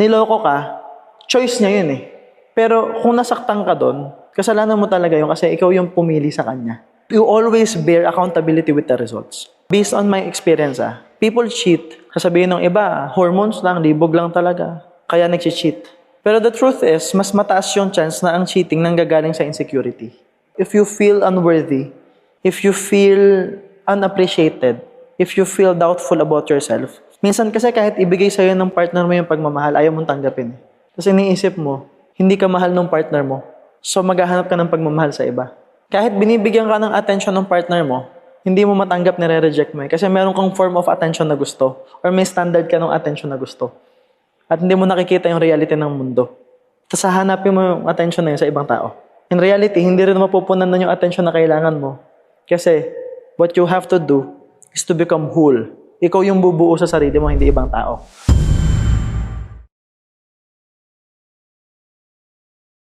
niloko ka, choice niya yun eh. Pero kung nasaktan ka doon, kasalanan mo talaga yun kasi ikaw yung pumili sa kanya. You always bear accountability with the results. Based on my experience ah, people cheat. Kasabihin ng iba, hormones lang, libog lang talaga. Kaya nag-cheat. Pero the truth is, mas mataas yung chance na ang cheating nanggagaling sa insecurity. If you feel unworthy, if you feel unappreciated, if you feel doubtful about yourself, minsan kasi kahit ibigay sa'yo ng partner mo yung pagmamahal, ayaw mong tanggapin. Kasi iniisip mo, hindi ka mahal ng partner mo. So maghahanap ka ng pagmamahal sa iba. Kahit binibigyan ka ng attention ng partner mo, hindi mo matanggap nire-reject mo eh. Kasi meron kang form of attention na gusto or may standard ka ng attention na gusto. At hindi mo nakikita yung reality ng mundo. Tapos hahanapin mo yung attention na yun sa ibang tao. In reality, hindi rin mapupunan na yung attention na kailangan mo. Kasi what you have to do is to become whole. Ikaw yung bubuo sa sarili mo, hindi ibang tao.